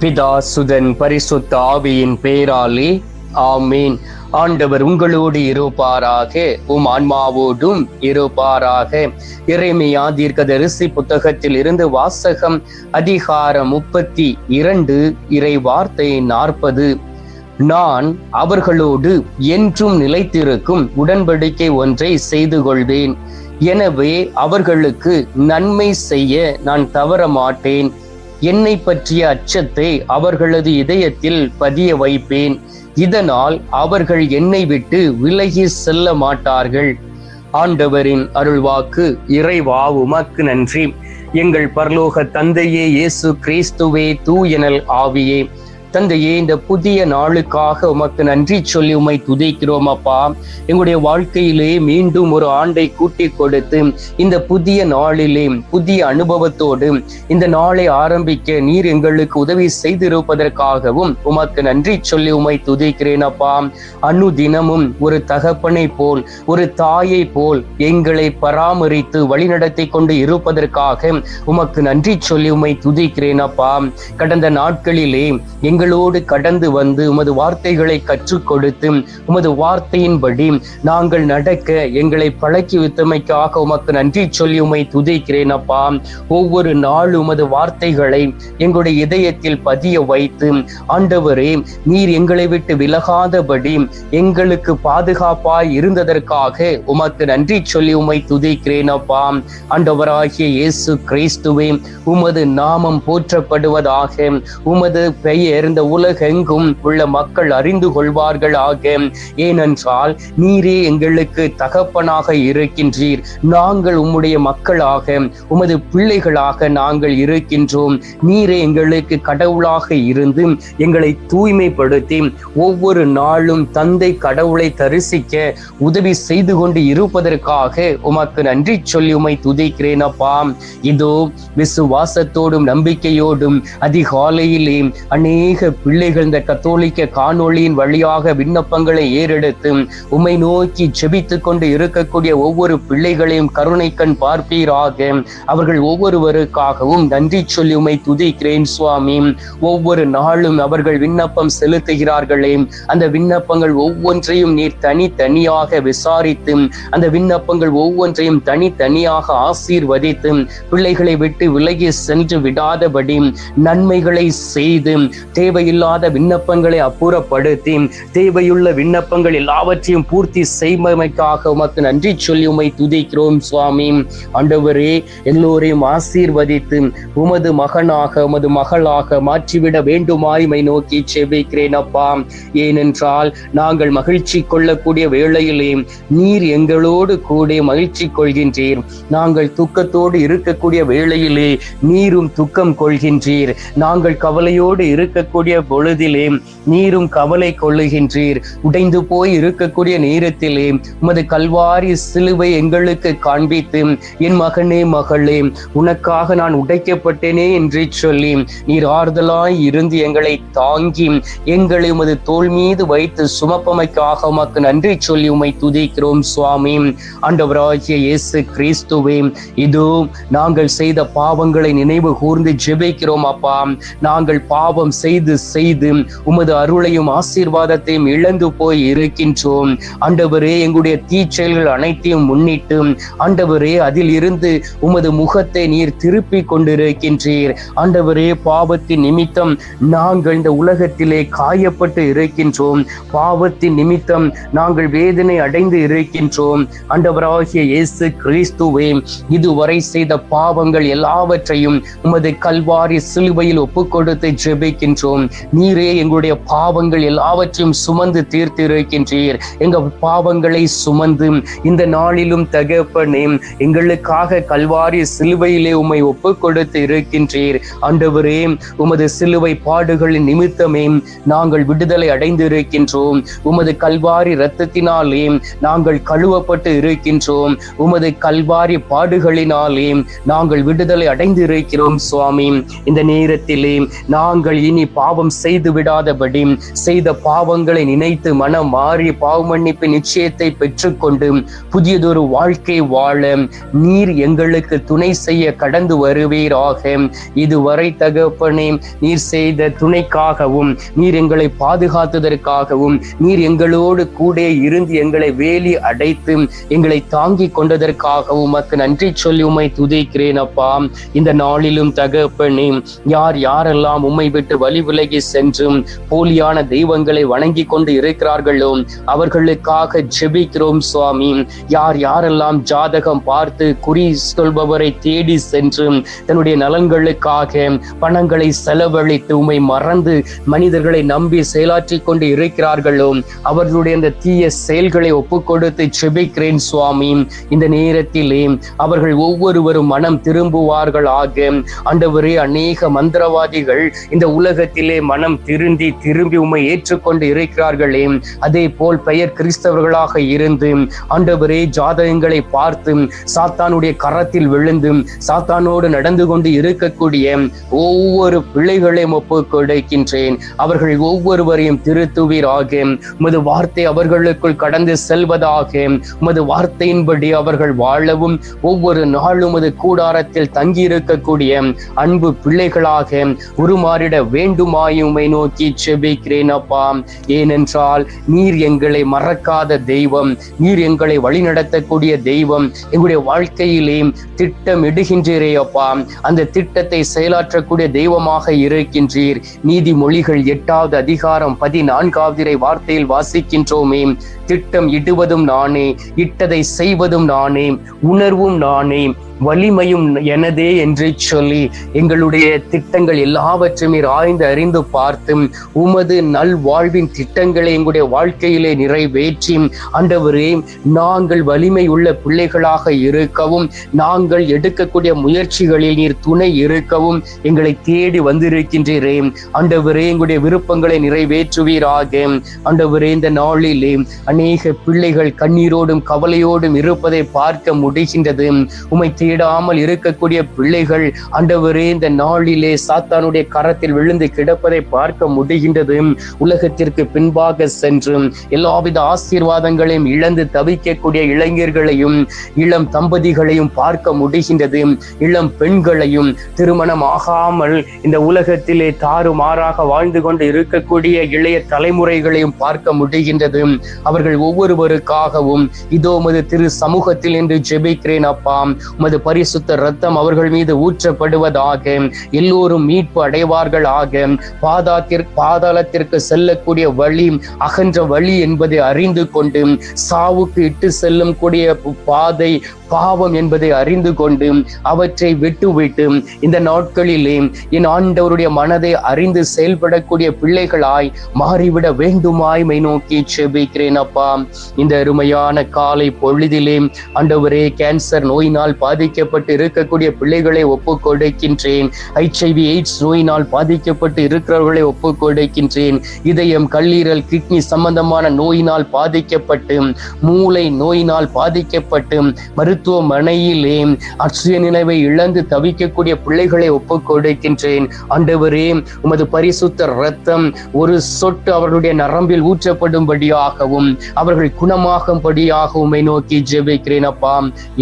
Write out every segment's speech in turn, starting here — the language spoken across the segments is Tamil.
பிதா சுதன் பரிசுத்த ஆவியின் பேராலே ஆமீன். ஆண்டவர் உங்களோடு இருப்பாராக உம் ஆன்மாவோடும் இருப்பாராக. இறைமையா தீர்க்கதரிசி புத்தகத்தில் இருந்து வாசகம் அதிகாரம் முப்பத்தி இரண்டு இறை வார்த்தை நாற்பது. நான் அவர்களோடு என்றும் நிலைத்திருக்கும் உடன்படிக்கை ஒன்றை செய்து கொள்வேன். எனவே அவர்களுக்கு நன்மை செய்ய நான் தவற மாட்டேன் என்னை பற்றிய அச்சத்தை அவர்களது இதயத்தில் பதிய வைப்பேன். இதனால் அவர்கள் என்னை விட்டு விலகி செல்ல மாட்டார்கள். ஆண்டவரின் அருள்வாக்கு இறைவா உமக்கு நன்றி. எங்கள் பரலோக தந்தையே இயேசு கிறிஸ்துவே தூயனல் ஆவியே. தந்தையே இந்த புதிய நாளுக்காக உமக்கு நன்றி சொல்லி உமை துதிக்கிறோம் அப்பா. எங்களுடைய வாழ்க்கையிலே மீண்டும் ஒரு ஆண்டை கூட்டி கொடுத்து இந்த புதிய நாளிலே புதிய அனுபவத்தோடு இந்த நாளை ஆரம்பிக்க நீர் எங்களுக்கு உதவி செய்திருப்பதற்காகவும் உமக்கு நன்றி சொல்லி உமை துதிக்கிறேன் அப்பா. அனு தினமும் ஒரு தகப்பனை போல் ஒரு தாயை போல் எங்களை பராமரித்து வழிநடத்தி கொண்டு இருப்பதற்காக உமக்கு நன்றி சொல்லி உமை துதிக்கிறேன் அப்பா. கடந்த நாட்களிலே எங்கள் எங்களோடு கடந்து வந்து உமது வார்த்தைகளை கற்றுக் கொடுத்து உமது வார்த்தையின்படி நாங்கள் நடக்க எங்களை பழக்கி வித்தமைக்காக உமக்கு நன்றி சொல்லி உமை துதிக்கிறேன் அப்பா. ஒவ்வொரு நாளும் உமது வார்த்தைகளை எங்களுடைய இதயத்தில் பதிய வைத்து ஆண்டவரே நீர் எங்களை விட்டு விலகாதபடி எங்களுக்கு பாதுகாப்பாய் இருந்ததற்காக உமக்கு நன்றி சொல்லி உமை துதிக்கிறேன் அப்பா. ஆண்டவராகிய இயேசு கிறிஸ்துவே உமது நாமம் போற்றப்படுவதாக உமது பெயர் இந்த உலகெங்கும் உள்ள மக்கள் அறிந்து கொள்வார்கள் ஆக ஏனென்றால் நீரே எங்களுக்கு தகப்பனாக இருக்கின்றீர். நாங்கள் உம்முடைய மக்களாக உமது பிள்ளைகளாக நாங்கள் இருக்கின்றோம். நீரே எங்களுக்கு கடவுளாக இருந்து எங்களை தூய்மைப்படுத்தி ஒவ்வொரு நாளும் தந்தை கடவுளை தரிசிக்க உதவி செய்து கொண்டு இருப்பதற்காக உமக்கு நன்றி சொல்லி உமை துதிக்கிறேன் அப்பா. இதோ விசுவாசத்தோடும் நம்பிக்கையோடும் அதிகாலையிலே அநேக அநேக பிள்ளைகள் இந்த கத்தோலிக்க காணொளியின் வழியாக விண்ணப்பங்களை ஏறெடுத்து உமை நோக்கி செபித்து கொண்டு இருக்கக்கூடிய ஒவ்வொரு பிள்ளைகளையும் கருணை கண் பார்ப்பீராக. அவர்கள் ஒவ்வொருவருக்காகவும் நன்றி சொல்லி உமை துதிக்கிறேன் சுவாமி. ஒவ்வொரு நாளும் அவர்கள் விண்ணப்பம் செலுத்துகிறார்களே. அந்த விண்ணப்பங்கள் ஒவ்வொன்றையும் நீர் தனித்தனியாக விசாரித்து அந்த விண்ணப்பங்கள் ஒவ்வொன்றையும் தனித்தனியாக ஆசீர்வதித்து பிள்ளைகளை விட்டு விலகி சென்று விடாதபடி நன்மைகளை செய்து தேவையில்லாத விண்ணப்பங்களை அப்புறப்படுத்தி தேவையுள்ள விண்ணப்பங்கள் எல்லாவற்றையும் பூர்த்தி செய்வமைக்காக உமக்கு நன்றி சொல்லி உமை துதிக்கிறோம் சுவாமி. ஆண்டவரே எல்லோரையும் ஆசீர்வதித்து உமது மகனாக உமது மகளாக மாற்றிவிட வேண்டுமாய்மை நோக்கி செவிக்கிறேன் அப்பா. ஏனென்றால் நாங்கள் மகிழ்ச்சி கொள்ளக்கூடிய வேளையிலே நீர் எங்களோடு கூட மகிழ்ச்சி கொள்கின்றீர். நாங்கள் துக்கத்தோடு இருக்கக்கூடிய வேளையிலே நீரும் துக்கம் கொள்கின்றீர். நாங்கள் கவலையோடு இருக்கக்கூடிய இருக்கக்கூடிய பொழுதிலே நீரும் கவலை கொள்ளுகின்றீர். உடைந்து போய் இருக்கக்கூடிய நேரத்திலே உமது கல்வாரி சிலுவை எங்களுக்கு காண்பித்து என் மகனே மகளே உனக்காக நான் உடைக்கப்பட்டேனே என்று சொல்லி நீர் ஆறுதலாய் இருந்து எங்களை தாங்கி எங்களை உமது தோல் மீது வைத்து சுமப்பமைக்காக உமக்கு நன்றி சொல்லி உமை துதிக்கிறோம் சுவாமி. ஆண்டவராகிய இயேசு கிறிஸ்துவே இதோ நாங்கள் செய்த பாவங்களை நினைவு கூர்ந்து ஜெபிக்கிறோம் அப்பா. நாங்கள் பாவம் செய்த செய்து உமது அருளையும் ஆசீர்வாதத்தையும் இழந்து போய் இருக்கின்றோம். ஆண்டவரே எங்களுடைய தீச்செயல்கள் அனைத்தையும் முன்னிட்டு ஆண்டவரே அதில் இருந்து உமது முகத்தை நீர் திருப்பி கொண்டிருக்கின்றீர். ஆண்டவரே பாவத்தின் நிமித்தம் நாங்கள் இந்த உலகத்திலே காயப்பட்டு இருக்கின்றோம். பாவத்தின் நிமித்தம் நாங்கள் வேதனை அடைந்து இருக்கின்றோம். ஆண்டவராகிய இயேசு கிறிஸ்துவே இதுவரை செய்த பாவங்கள் எல்லாவற்றையும் உமது கல்வாரி சிலுவையில் ஒப்பு கொடுத்து ஜெபிக்கின்றோம். நீரே எங்களுடைய பாவங்கள் எல்லாவற்றையும் சுமந்து தீர்த்திருக்கின்றீர். எங்க பாவங்களை சுமந்து இந்த நாளிலும் தகப்பனே எங்களுக்காக கல்வாரி சிலுவையிலே உம்மை ஒப்பு கொடுத்து இருக்கின்றீர். ஆண்டவரே உமது சிலுவை பாடுகளின் நிமித்தமே நாங்கள் விடுதலை அடைந்து இருக்கின்றோம் உமது கல்வாரி இரத்தத்தினாலே நாங்கள் கழுவப்பட்டு இருக்கின்றோம். உமது கல்வாரி பாடுகளினாலே நாங்கள் விடுதலை அடைந்து இருக்கிறோம் சுவாமி. இந்த நேரத்திலே நாங்கள் இனி பாவம் செய்து விடாதபடி செய்த பாவங்களை நினைத்து மனம் மாறி பாவ மன்னிப்பு நிச்சயத்தை பெற்றுக்கொண்டு புதியதொரு வாழ்க்கை வாழ நீர் எங்களுக்கு துணை செய்ய கடந்து வருவீராக. இதுவரை தகப்பனே நீர் செய்த துணைக்காகவும் நீர் எங்களை பாதுகாத்ததற்காகவும் நீர் எங்களோடு கூட இருந்து எங்களை வேலி அடைத்து எங்களை தாங்கி கொண்டதற்காகவும் உமக்கு நன்றி சொல்லி உமை துதிக்கிறேன் அப்பா. இந்த நாளிலும் தகப்பனே யார் யாரெல்லாம் உம்மை விட்டு வழி விலகி சென்றும் போலியான தெய்வங்களை வணங்கி கொண்டு இருக்கிறார்களோ அவர்களுக்காக ஜெபிக்கிறோம் சுவாமி. யார் யாரெல்லாம் ஜாதகம் பார்த்து குறி சொல்பவரை தேடி சென்று தன்னுடைய நலன்களுக்காக பணங்களை செலவழித்து உமை மறந்து மனிதர்களை நம்பி செயலாற்றி கொண்டு இருக்கிறார்களோ அவர்களுடைய அந்த தீய செயல்களை ஒப்புக்கொடுத்து செபிக்கிறேன் சுவாமி. இந்த நேரத்திலே அவர்கள் ஒவ்வொருவரும் மனம் திரும்புவார்கள் ஆக ஆண்டவரே அநேக மந்திரவாதிகள் இந்த உலகத்தில் மனம் திருந்தி திரும்பி உம்மை ஏற்றுக்கொண்டு இருக்கிறார்களே. அதே போல் பெயர் கிறிஸ்தவர்களாக இருந்து ஆண்டவரே ஜாதகங்களை பார்த்து சாத்தானுடைய கரத்தில் விழுந்து சாத்தானோடு நடந்து கொண்டு இருக்கக்கூடிய ஒவ்வொரு பிள்ளைகளையும் ஒப்பு கொடுக்கின்றேன். அவர்கள் ஒவ்வொருவரையும் திருத்துவீராக. உமது வார்த்தை அவர்களுக்குள் கடந்து செல்வதாக. உமது வார்த்தையின்படி அவர்கள் வாழவும் ஒவ்வொரு நாளும் உமது கூடாரத்தில் தங்கி இருக்கக்கூடிய அன்பு பிள்ளைகளாக உருமாறிட வேண்டும் வேண்டுமாயுமை நோக்கி செபிக்கிறேன் அப்பா ஏனென்றால் நீர் எங்களை மறக்காத தெய்வம் நீர் எங்களை வழிநடத்தக்கூடிய தெய்வம் எங்களுடைய வாழ்க்கையிலே திட்டம் இடுகின்றீரே அப்பா. அந்த திட்டத்தை செயலாற்றக்கூடிய தெய்வமாக இருக்கின்றீர். நீதிமொழிகள் எட்டாவது அதிகாரம் பதினான்காவது வார்த்தையில் வாசிக்கின்றோமே. திட்டம் இடுவதும் நானே இட்டதை செய்வதும் நானே உணர்வும் நானே வலிமையும் எனதே என்று சொல்லி எங்களுடைய திட்டங்கள் எல்லாவற்றையும் ஆய்ந்து அறிந்து பார்த்தும் உமது நல் வாழ்வின் திட்டங்களை எங்களுடைய வாழ்க்கையிலே நிறைவேற்றி ஆண்டவரே நாங்கள் வலிமை உள்ள பிள்ளைகளாக இருக்கவும் நாங்கள் எடுக்கக்கூடிய முயற்சிகளில் நீர் துணை இருக்கவும் எங்களை தேடி வந்திருக்கின்றீரே. ஆண்டவரே எங்களுடைய விருப்பங்களை நிறைவேற்றுவீராக. ஆண்டவரே இந்த நாளிலே அநேக பிள்ளைகள் கண்ணீரோடும் கவலையோடும் இருப்பதை பார்க்க முடிகின்றது. உமை தேடாமல் இருக்கக்கூடிய பிள்ளைகள் ஆண்டவரே இந்த நாளிலே சாத்தானுடைய கரத்தில் விழுந்து கிடப்பதை பார்க்க முடிகின்றது. உலகத்திற்கு பின்பாக சென்று எல்லாவித ஆசீர்வாதங்களையும் இழந்து தவிக்கக்கூடிய இளைஞர்களையும் இளம் தம்பதிகளையும் பார்க்க முடிகின்றது. இளம் பெண்களையும் திருமணம் ஆகாமல் இந்த உலகத்திலே தாறுமாறாக வாழ்ந்து கொண்டு இருக்கக்கூடிய இளைய தலைமுறைகளையும் பார்க்க முடிகின்றது. அவர்கள் ஒவ்வொருவருக்காகவும் இதோ உமது திரு சமூகத்தில் என்று ஜெபிக்கிறேன் அப்பா. உமது பரிசுத்த ரத்தம் அவர்கள் மீது ஊற்றப்படுவதாக எல்லோரும் மீட்பு அடைவார்கள் ஆக. பாதாத்திற்கு பாதாளத்திற்கு செல்லக்கூடிய வழி அகன்ற வழி என்பதை அறிந்து கொண்டு சாவுக்கு இட்டு செல்லும் கூடிய பாதை பாவம் என்பதை அறிந்து கொண்டு அவற்றை விட்டுவிட்டு இந்த நாட்களிலே என் ஆண்டவருடைய மனதை அறிந்து செயல்படக்கூடிய பிள்ளைகளாய் மாறிவிட வேண்டுமாய் மை நோக்கி செபிக்கிறேன் அப்பா. இந்த அருமையான காலை பொழுதிலே ஆண்டவரே கேன்சர் நோயினால் பாதிக்கப்பட்டு இருக்கக்கூடிய பிள்ளைகளை ஒப்புக் கொடுக்கின்றேன். ஹெச்ஐவி எய்ட்ஸ் நோயினால் பாதிக்கப்பட்டு இருக்கிறவர்களை ஒப்புக் கொடுக்கின்றேன். இதயம் கல்லீரல் கிட்னி சம்பந்தமான நோயினால் பாதிக்கப்பட்டு மூளை நோயினால் பாதிக்கப்பட்டு மருத்துவமனையிலே அச்சுய நினைவை இழந்து தவிக்கக்கூடிய பிள்ளைகளை ஒப்புக் கொடுக்கின்றேன் ஆண்டவரே உமது பரிசுத்த ரத்தம் ஒரு சொட்டு அவர்களுடைய நரம்பில் ஊற்றப்படும்படியாகவும் அவர்கள் குணமாகும்படியாகவும் உம்மை நோக்கி ஜெபிக்கிறேன் அப்பா.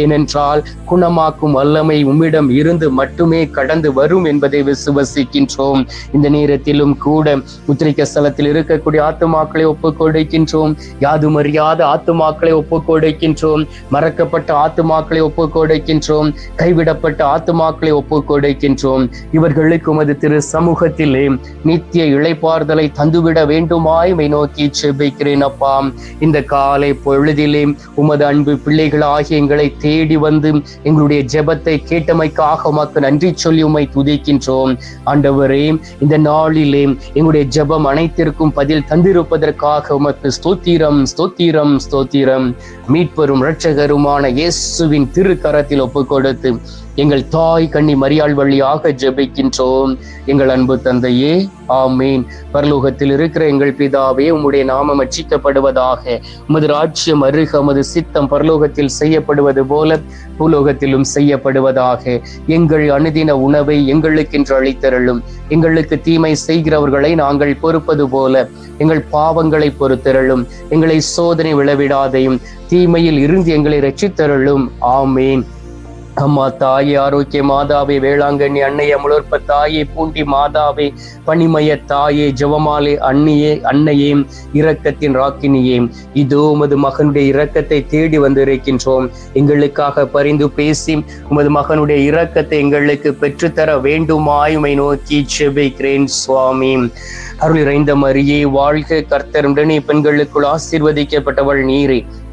ஏனென்றால் குணமாக்கும் வல்லமை உம்மிடம் இருந்து மட்டுமே கடந்து வரும் என்பதை விசுவசிக்கின்றோம். இந்த நேரத்திலும் கூட உத்திரிக்க ஸ்தலத்தில் இருக்கக்கூடிய ஆத்துமாக்களை ஒப்புக் கொடுக்கின்றோம் யாதுமறியாத ஆத்துமாக்களை ஒப்புக் கொடுக்கின்றோம் மறக்கப்பட்ட ஆத்து ஆத்துமாக்களை ஒப்புக் கொடுக்கின்றோம் கைவிடப்பட்ட ஆத்துமாக்களை ஒப்புக் கொடுக்கின்றோம் இவர்களுக்கு உமது திரு சமூகத்திலே நித்திய இழைப்பார்தலை தந்துவிட வேண்டுமாய் மை நோக்கி செபிக்கிறேன் அப்பா. இந்த காலை பொழுதிலே உமது அன்பு பிள்ளைகளாகி எங்களை தேடி வந்து எங்களுடைய ஜெபத்தை கேட்டமைக்காக உமக்கு நன்றி சொல்லி உமை துதிக்கின்றோம். ஆண்டவரே இந்த நாளிலே எங்களுடைய ஜெபம் அனைத்திற்கும் பதில் தந்திருப்பதற்காக உமக்கு ஸ்தோத்திரம் ஸ்தோத்திரம் ஸ்தோத்திரம். மீட்பரும் இரட்சகருமான இயேசு இயேசுவின் திருக்கரத்தில் ஒப்பு கொடுத்து எங்கள் தாய் கண்ணி மரியாள் வழியாக ஜெபிக்கின்றோம். எங்கள் அன்பு தந்தையே ஆமீன். பரலோகத்தில் இருக்கிற எங்கள் பிதாவே உம்முடைய நாமம் அச்சிக்கப்படுவதாக. உமது ராஜ்யம் அருக உமது சித்தம் பரலோகத்தில் செய்யப்படுவது போல பூலோகத்திலும் செய்யப்படுவதாக. எங்கள் அனுதின உணவை எங்களுக்கென்று அளித்தருளும். எங்களுக்கு தீமை செய்கிறவர்களை நாங்கள் பொறுப்பது போல எங்கள் பாவங்களை பொறுத்தருளும். எங்களை சோதனை விளவிடாதையும் தீமையில் இருந்து எங்களை ரட்சித்தருளும் ஆமீன். அம்மா தாயே ஆரோக்கிய மாதாவே வேளாங்கண்ணி அன்னைய முழற்ப தாயே பூண்டி மாதாவே பனிமய தாயே ஜவமாலே அன்னியே அன்னையே இரக்கத்தின் ராக்கினியே இதோ உமது மகனுடைய இரக்கத்தை தேடி வந்திருக்கின்றோம். எங்களுக்காக பரிந்து பேசி உமது மகனுடைய இரக்கத்தை எங்களுக்கு பெற்றுத்தர வேண்டுமாய் உமை நோக்கி செபிக்கிறேன் சுவாமி. அருள் இறைந்த மரியே வாழ்க கர்த்தருடனே பெண்களுக்குள் ஆசீர்வதிக்கப்பட்டவள் நீரே.